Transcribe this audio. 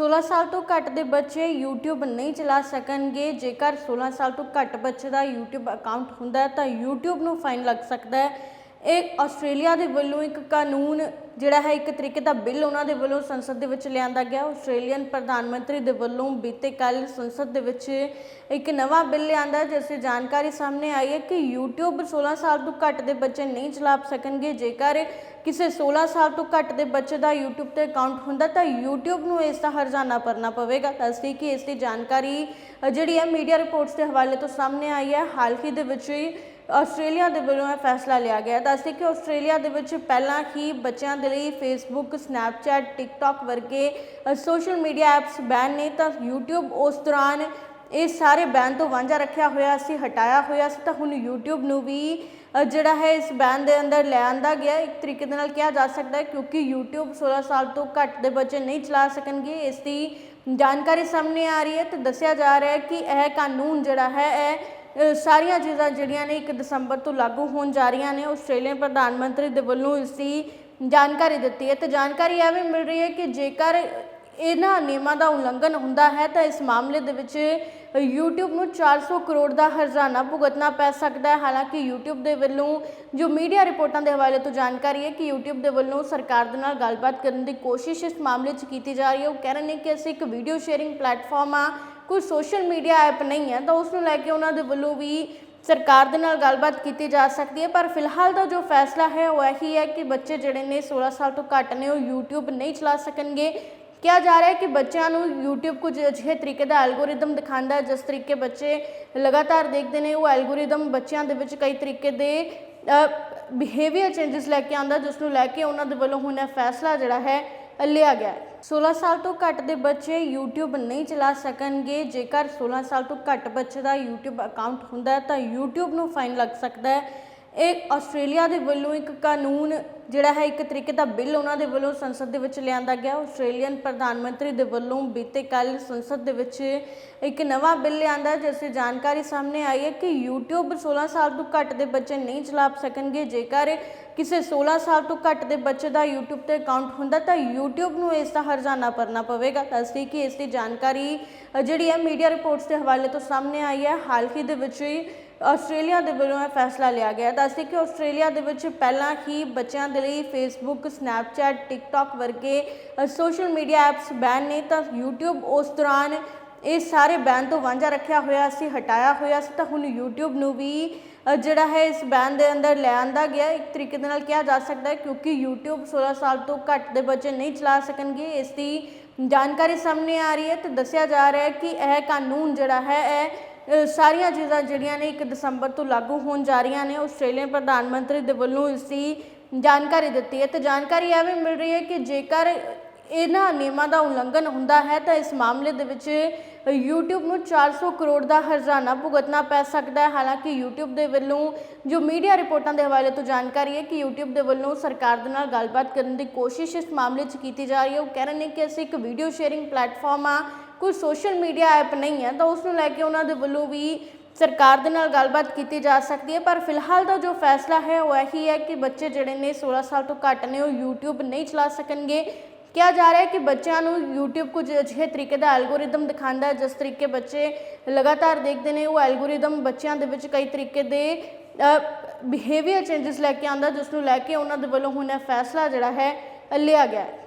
16 ਸਾਲ ਤੋਂ ਘੱਟ ਦੇ ਬੱਚੇ YouTube ਨਹੀਂ ਚਲਾ ਸਕਣਗੇ। ਜੇਕਰ 16 ਸਾਲ ਤੋਂ ਘੱਟ ਬੱਚੇ ਦਾ YouTube ਅਕਾਊਂਟ ਹੁੰਦਾ ਹੈ ਤਾਂ YouTube ਨੂੰ ਫਾਈਨ ਲੱਗ ਸਕਦਾ ਹੈ। ਇਹ ਆਸਟ੍ਰੇਲੀਆ ਦੇ ਵੱਲੋਂ ਇੱਕ ਕਾਨੂੰਨ ਜਿਹੜਾ ਹੈ ਇੱਕ ਤਰੀਕੇ ਦਾ ਬਿੱਲ ਉਹਨਾਂ ਦੇ ਵੱਲੋਂ ਸੰਸਦ ਦੇ ਵਿੱਚ ਲਿਆਂਦਾ ਗਿਆ। ਆਸਟ੍ਰੇਲੀਅਨ ਪ੍ਰਧਾਨ ਮੰਤਰੀ ਦੇ ਵੱਲੋਂ ਬੀਤੇ ਕੱਲ ਸੰਸਦ ਦੇ ਵਿੱਚ ਇੱਕ ਨਵਾਂ ਬਿੱਲ ਲਿਆਂਦਾ ਜਿਸ ਦੀ ਜਾਣਕਾਰੀ ਸਾਹਮਣੇ ਆਈ ਹੈ ਕਿ YouTube 16 ਸਾਲ ਤੋਂ ਘੱਟ ਦੇ ਬੱਚੇ ਨਹੀਂ ਚਲਾ ਸਕਣਗੇ। ਜੇਕਰ ਕਿਸੇ 16 ਸਾਲ ਤੋਂ ਘੱਟ ਦੇ ਬੱਚੇ ਦਾ YouTube ਤੇ ਅਕਾਊਂਟ ਹੁੰਦਾ ਤਾਂ YouTube ਨੂੰ ਇਸ ਦਾ ਹਰਜਾਨਾ ਭਰਨਾ ਪਵੇਗਾ। ਦੱਸਦੀ ਕਿ ਇਸ ਦੀ ਜਾਣਕਾਰੀ ਜਿਹੜੀ ਹੈ ਮੀਡੀਆ ਰਿਪੋਰਟਸ ਦੇ ਹਵਾਲੇ ਤੋਂ ਸਾਹਮਣੇ ਆਈ ਹੈ। ਹਾਲ ਹੀ ਦੇ ਵਿੱਚ ਆਸਟ੍ਰੇਲੀਆ ਦੇ ਵੱਲੋਂ ਇਹ ਫੈਸਲਾ ਲਿਆ ਗਿਆ ਹੈ। ਦੱਸਦੇ ਕਿ ਆਸਟ੍ਰੇਲੀਆ ਦੇ ਵਿੱਚ ਪਹਿਲਾਂ ਹੀ ਬੱਚਿਆਂ ਦੇ ਲਈ ਫੇਸਬੁੱਕ ਸਨੈਪਚੈਟ ਟਿਕਟੌਕ ਵਰਗੇ ਸੋਸ਼ਲ ਮੀਡੀਆ ਐਪਸ ਬੈਨ ਨੇ ਤਾਂ YouTube ਉਸ ਦੌਰਾਨ ਇਹ ਸਾਰੇ ਬੈਨ ਤੋਂ ਵਾਂਝਾ ਰੱਖਿਆ ਹੋਇਆ ਸੀ, ਹਟਾਇਆ ਹੋਇਆ ਸੀ। ਤਾਂ ਹੁਣ YouTube ਨੂੰ ਵੀ ਜਿਹੜਾ ਹੈ ਇਸ ਬੈਨ ਦੇ ਅੰਦਰ ਲੈ ਆਂਦਾ ਗਿਆ ਇੱਕ ਤਰੀਕੇ ਦੇ ਨਾਲ ਕਿਹਾ ਜਾ ਸਕਦਾ ਹੈ ਕਿਉਂਕਿ YouTube 16 ਸਾਲ ਤੋਂ ਘੱਟ ਦੇ ਬੱਚੇ ਨਹੀਂ ਚਲਾ ਸਕਣਗੇ। ਇਸ ਦੀ ਜਾਣਕਾਰੀ ਸਾਹਮਣੇ ਆ ਰਹੀ ਹੈ ਤੇ ਦੱਸਿਆ ਜਾ ਰਿਹਾ ਹੈ ਕਿ ਇਹ ਕਾਨੂੰਨ ਜਿਹੜਾ ਹੈ, ਇਹ ਸਾਰੀਆਂ ਚੀਜ਼ਾਂ ਜਿਹੜੀਆਂ ਨੇ 1 ਦਸੰਬਰ ਤੋਂ ਲਾਗੂ ਹੋਣ ਜਾ ਰਹੀਆਂ ਨੇ ਆਸਟ੍ਰੇਲੀਅਨ ਪ੍ਰਧਾਨ ਮੰਤਰੀ ਦੇ ਵੱਲੋਂ ਇਸ ਦੀ ਜਾਣਕਾਰੀ ਦਿੱਤੀ ਹੈ। ਤੇ ਜਾਣਕਾਰੀ ਇਹ ਵੀ ਮਿਲ ਰਹੀ ਹੈ ਕਿ ਜੇਕਰ ਇਹਨਾਂ ਨਿਯਮਾਂ ਦਾ ਉਲੰਘਣ ਹੁੰਦਾ ਹੈ, ਤਾਂ ਇਸ ਮਾਮਲੇ ਦੇ ਵਿੱਚ YouTube ਨੂੰ 400 ਕਰੋੜ ਦਾ ਹਰਜਾਨਾ ਭੁਗਤਣਾ ਪੈ ਸਕਦਾ ਹੈ। ਹਾਲਾਂਕਿ YouTube ਦੇ ਵੱਲੋਂ ਜੋ ਮੀਡੀਆ ਰਿਪੋਰਟਾਂ ਦੇ ਹਵਾਲੇ ਤੋਂ ਜਾਣਕਾਰੀ ਹੈ ਕਿ YouTube ਦੇ ਵੱਲੋਂ ਸਰਕਾਰ ਦੇ ਨਾਲ ਗੱਲਬਾਤ ਕਰਨ ਦੀ ਕੋਸ਼ਿਸ਼ ਇਸ ਮਾਮਲੇ 'ਚ ਕੀਤੀ ਜਾ ਰਹੀ ਹੈ। ਉਹ ਕਹਿ ਰਹੇ ਨੇ ਕਿ ਅਸੀਂ ਇੱਕ ਵੀਡੀਓ ਸ਼ੇਅਰਿੰਗ ਪਲੇਟਫਾਰਮ ਆ ਕੋਈ ਸੋਸ਼ਲ ਮੀਡੀਆ ਐਪ ਨਹੀਂ ਹੈ, ਤਾਂ ਉਸ ਨੂੰ ਲੈ ਕੇ ਉਹਨਾਂ ਦੇ ਵੱਲੋਂ ਵੀ ਸਰਕਾਰ ਦੇ ਨਾਲ ਗੱਲਬਾਤ ਕੀਤੀ ਜਾ ਸਕਦੀ ਹੈ। ਪਰ ਫਿਲਹਾਲ ਦਾ ਜੋ ਫੈਸਲਾ ਹੈ, ਉਹ ਇਹੀ ਹੈ ਕਿ ਬੱਚੇ ਜਿਹੜੇ ਨੇ 16 ਸਾਲ ਤੋਂ ਘੱਟ ਨੇ, ਉਹ YouTube ਨਹੀਂ ਚਲਾ ਸਕਣਗੇ। ਕਿਹਾ ਜਾ ਰਿਹਾ ਹੈ ਕਿ ਬੱਚਿਆਂ ਨੂੰ YouTube ਕੁਝ ਅਜਿਹੇ ਤਰੀਕੇ ਦਾ ਐਲਗੋਰਿਦਮ ਦਿਖਾਉਂਦਾ ਹੈ, ਜਿਸ ਤਰੀਕੇ ਬੱਚੇ ਲਗਾਤਾਰ ਦੇਖਦੇ ਨੇ। ਉਹ ਐਲਗੋਰਿਦਮ ਬੱਚਿਆਂ ਦੇ ਵਿੱਚ ਕਈ ਤਰੀਕੇ ਦੇ ਬਿਹੇਵੀਅਰ ਚੇਂਜਸ ਲੈ ਕੇ ਆਉਂਦਾ ਜਿਸ ਨੂੰ ਲੈ ਕੇ ਉਹਨਾਂ ਦੇ ਵੱਲੋਂ ਹੁਣ ਇਹ ਫੈਸਲਾ ਜਿਹੜਾ ਹੈ ਲਿਆ ਗਿਆ। ਹੈ 16 ਸਾਲ ਤੋਂ ਘੱਟ ਦੇ ਬੱਚੇ YouTube ਨਹੀਂ ਚਲਾ ਸਕਣਗੇ। ਜੇਕਰ 16 ਸਾਲ ਤੋਂ ਘੱਟ ਬੱਚੇ ਦਾ YouTube ਅਕਾਊਂਟ ਹੁੰਦਾ ਹੈ ਤਾਂ YouTube ਨੂੰ ਫਾਈਨ ਲੱਗ ਸਕਦਾ ਹੈ। ਇਹ ਆਸਟ੍ਰੇਲੀਆ ਦੇ ਵੱਲੋਂ ਇੱਕ ਕਾਨੂੰਨ ਜਿਹੜਾ ਹੈ, ਇੱਕ ਤਰੀਕੇ ਦਾ ਬਿੱਲ ਉਹਨਾਂ ਦੇ ਵੱਲੋਂ ਸੰਸਦ ਦੇ ਵਿੱਚ ਲਿਆਂਦਾ ਗਿਆ। ਆਸਟ੍ਰੇਲੀਅਨ ਪ੍ਰਧਾਨ ਮੰਤਰੀ ਦੇ ਵੱਲੋਂ ਬੀਤੇ ਕੱਲ ਸੰਸਦ ਦੇ ਵਿੱਚ ਇੱਕ ਨਵਾਂ ਬਿੱਲ ਲਿਆਂਦਾ, ਜਿਸ ਦੀ ਜਾਣਕਾਰੀ ਸਾਹਮਣੇ ਆਈ ਹੈ ਕਿ YouTube 16 ਸਾਲ ਤੋਂ ਘੱਟ ਦੇ ਬੱਚੇ ਨਹੀਂ ਚਲਾ ਸਕਣਗੇ। ਜੇਕਰ ਕਿਸੇ 16 ਸਾਲ ਤੋਂ ਘੱਟ ਦੇ ਬੱਚੇ ਦਾ YouTube ਤੇ ਅਕਾਊਂਟ ਹੁੰਦਾ, ਤਾਂ YouTube ਨੂੰ ਇਸ ਦਾ ਹਰਜਾਨਾ ਭਰਨਾ ਪਵੇਗਾ। ਦੱਸਦੀ ਕਿ ਇਸ ਦੀ ਜਾਣਕਾਰੀ ਜਿਹੜੀ ਹੈ, ਮੀਡੀਆ ਰਿਪੋਰਟਸ ਦੇ ਹਵਾਲੇ ਤੋਂ ਸਾਹਮਣੇ ਆਈ ਹੈ। ਹਾਲ ਹੀ ਦੇ ਵਿੱਚ ਹੀ ਆਸਟ੍ਰੇਲੀਆ ਦੇ ਵੱਲੋਂ ਇਹ ਫੈਸਲਾ ਲਿਆ ਗਿਆ ਹੈ। ਦੱਸਦੇ ਕਿ ਆਸਟ੍ਰੇਲੀਆ ਦੇ ਵਿੱਚ ਪਹਿਲਾਂ ਹੀ ਬੱਚਿਆਂ ਦੇ ਲਈ ਫੇਸਬੁੱਕ ਸਨੈਪਚੈਟ ਟਿਕਟੌਕ ਵਰਗੇ ਸੋਸ਼ਲ ਮੀਡੀਆ ਐਪਸ ਬੈਨ ਨੇ ਤਾਂ YouTube ਉਸ ਦੌਰਾਨ ਇਹ ਸਾਰੇ ਬੈਨ ਤੋਂ ਵਾਂਝਾ ਰੱਖਿਆ ਹੋਇਆ ਸੀ, ਹਟਾਇਆ ਹੋਇਆ ਸੀ। ਤਾਂ ਹੁਣ YouTube ਨੂੰ ਵੀ ਜਿਹੜਾ ਹੈ ਇਸ ਬੈਨ ਦੇ ਅੰਦਰ ਲੈ ਆਂਦਾ ਗਿਆ ਇੱਕ ਤਰੀਕੇ ਦੇ ਨਾਲ ਕਿਹਾ ਜਾ ਸਕਦਾ ਹੈ ਕਿਉਂਕਿ YouTube 16 ਸਾਲ ਤੋਂ ਘੱਟ ਦੇ ਬੱਚੇ ਨਹੀਂ ਚਲਾ ਸਕਣਗੇ। ਇਸ ਦੀ ਜਾਣਕਾਰੀ ਸਾਹਮਣੇ ਆ ਰਹੀ ਹੈ ਤੇ ਦੱਸਿਆ ਜਾ ਰਿਹਾ ਹੈ ਕਿ ਇਹ ਕਾਨੂੰਨ ਜਿਹੜਾ ਹੈ, ਇਹ ਸਾਰੀਆਂ ਚੀਜ਼ਾਂ ਜਿਹੜੀਆਂ ਨੇ 1 ਦਸੰਬਰ ਤੋਂ ਲਾਗੂ ਹੋਣ ਜਾ ਰਹੀਆਂ ਨੇ ਆਸਟ੍ਰੇਲੀਅਨ ਪ੍ਰਧਾਨ ਮੰਤਰੀ ਦੇ ਵੱਲੋਂ ਇਸ ਦੀ ਜਾਣਕਾਰੀ ਦਿੱਤੀ ਹੈ। ਤੇ ਜਾਣਕਾਰੀ ਇਹ ਵੀ ਮਿਲ ਰਹੀ ਹੈ ਕਿ ਜੇਕਰ ਇਹਨਾਂ ਨਿਯਮਾਂ ਦਾ ਉਲੰਘਣ ਹੁੰਦਾ ਹੈ, ਤਾਂ ਇਸ ਮਾਮਲੇ ਦੇ ਵਿੱਚ YouTube ਨੂੰ 400 ਕਰੋੜ ਦਾ ਹਰਜਾਨਾ ਭੁਗਤਣਾ ਪੈ ਸਕਦਾ ਹੈ। ਹਾਲਾਂਕਿ YouTube ਦੇ ਵੱਲੋਂ ਜੋ ਮੀਡੀਆ ਰਿਪੋਰਟਾਂ ਦੇ ਹਵਾਲੇ ਤੋਂ ਜਾਣਕਾਰੀ ਹੈ ਕਿ YouTube ਦੇ ਵੱਲੋਂ ਸਰਕਾਰ ਦੇ ਨਾਲ ਗੱਲਬਾਤ ਕਰਨ ਦੀ ਕੋਸ਼ਿਸ਼ ਇਸ ਮਾਮਲੇ 'ਚ ਕੀਤੀ ਜਾ ਰਹੀ ਹੈ। ਉਹ ਕਹਿ ਰਹੇ ਨੇ ਕਿ ਅਸੀਂ ਇੱਕ ਵੀਡੀਓ ਸ਼ੇਅਰਿੰਗ ਪਲੇਟਫਾਰਮ ਆ ਕੋਈ ਸੋਸ਼ਲ ਮੀਡੀਆ ਐਪ ਨਹੀਂ ਹੈ, ਤਾਂ ਉਸ ਨੂੰ ਲੈ ਕੇ ਉਹਨਾਂ ਦੇ ਵੱਲੋਂ ਵੀ ਸਰਕਾਰ ਦੇ ਨਾਲ ਗੱਲਬਾਤ ਕੀਤੀ ਜਾ ਸਕਦੀ ਹੈ। ਪਰ ਫਿਲਹਾਲ ਦਾ ਜੋ ਫੈਸਲਾ ਹੈ, ਉਹ ਇਹੀ ਹੈ ਕਿ ਬੱਚੇ ਜਿਹੜੇ ਨੇ 16 ਸਾਲ ਤੋਂ ਘੱਟ ਨੇ, ਉਹ YouTube ਨਹੀਂ ਚਲਾ ਸਕਣਗੇ। ਕਿਹਾ ਜਾ ਰਿਹਾ ਹੈ ਕਿ ਬੱਚਿਆਂ ਨੂੰ YouTube ਕੁਝ ਅਜਿਹੇ ਤਰੀਕੇ ਦਾ ਐਲਗੋਰਿਦਮ ਦਿਖਾਉਂਦਾ ਹੈ, ਜਿਸ ਤਰੀਕੇ ਬੱਚੇ ਲਗਾਤਾਰ ਦੇਖਦੇ ਨੇ। ਉਹ ਐਲਗੋਰਿਦਮ ਬੱਚਿਆਂ ਦੇ ਵਿੱਚ ਕਈ ਤਰੀਕੇ ਦੇ ਬਿਹੇਵੀਅਰ ਚੇਂਜਸ ਲੈ ਕੇ ਆਉਂਦਾ, ਜਿਸ ਨੂੰ ਲੈ ਕੇ ਉਹਨਾਂ ਦੇ ਵੱਲੋਂ ਹੁਣ ਇਹ ਫੈਸਲਾ ਜਿਹੜਾ ਹੈ, ਲਿਆ ਗਿਆ ਹੈ।